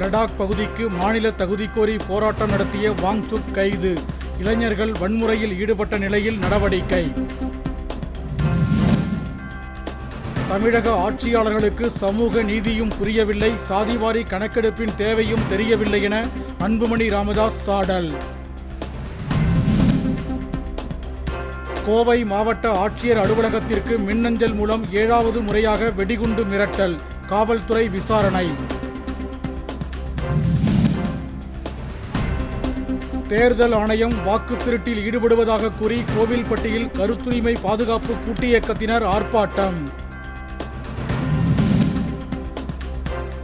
லடாக் பகுதிக்கு மாநில தகுதி கோரி போராட்டம் நடத்திய வாங்சுக் கைது. இளைஞர்கள் வன்முறையில் ஈடுபட்ட நிலையில் நடவடிக்கை. தமிழக ஆட்சியாளர்களுக்கு சமூக நீதியும் புரியவில்லை. சாதிவாரி கணக்கெடுப்பின் தேவையும் தெரியவில்லை என அன்புமணி ராமதாஸ் சாடல். கோவை மாவட்ட ஆட்சியர் அலுவலகத்திற்கு மின்னஞ்சல் மூலம் ஏழாவது முறையாக வெடிகுண்டு மிரட்டல் காவல்துறை விசாரணை. தேர்தல் ஆணையம் வாக்கு திருட்டில் ஈடுபடுவதாக கூறி கோவில்பட்டியில் கருத்துரிமை பாதுகாப்பு கூட்டு இயக்கத்தினர் ஆர்ப்பாட்டம்.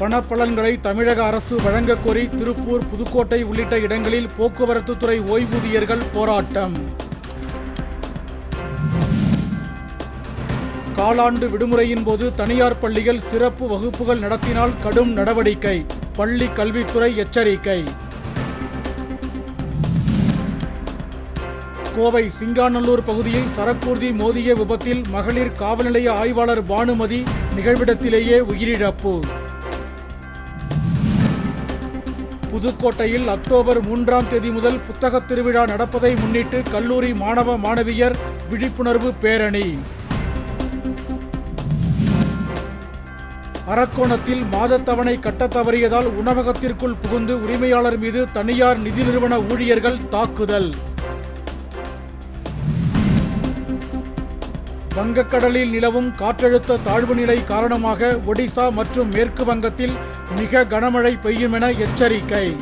பணப்பலன்களை தமிழக அரசு வழங்கக் கோரி திருப்பூர் புதுக்கோட்டை உள்ளிட்ட இடங்களில் போக்குவரத்துத்துறை ஓய்வூதியர்கள் போராட்டம். காலாண்டு விடுமுறையின் போது தனியார் பள்ளிகள் சிறப்பு வகுப்புகள் நடத்தினால் கடும் நடவடிக்கை. பள்ளி கல்வித்துறை எச்சரிக்கை. கோவை சிங்காநல்லூர் பகுதியில் சரக்கூர்தி மோதிய விபத்தில் மகளிர் காவல் நிலைய ஆய்வாளர் பானுமதி நிகழ்விடத்திலேயே உயிரிழப்பு. புதுக்கோட்டையில் அக்டோபர் மூன்றாம் தேதி முதல் புத்தகத் திருவிழா நடப்பதை முன்னிட்டு கல்லூரி மாணவ மாணவியர் விழிப்புணர்வு பேரணி. அரக்கோணத்தில் மாதத்தவணை கட்டத் தவறியதால் உணவகத்திற்குள் புகுந்து உரிமையாளர் மீது தனியார் நிதி நிறுவன ஊழியர்கள் தாக்குதல். வங்கக்கடலில் நிலவும் காற்றழுத்த தாழ்வு நிலை காரணமாக ஒடிசா மற்றும் மேற்கு வங்கத்தில் மிக கனமழை பெய்யும் என எச்சரிக்கை.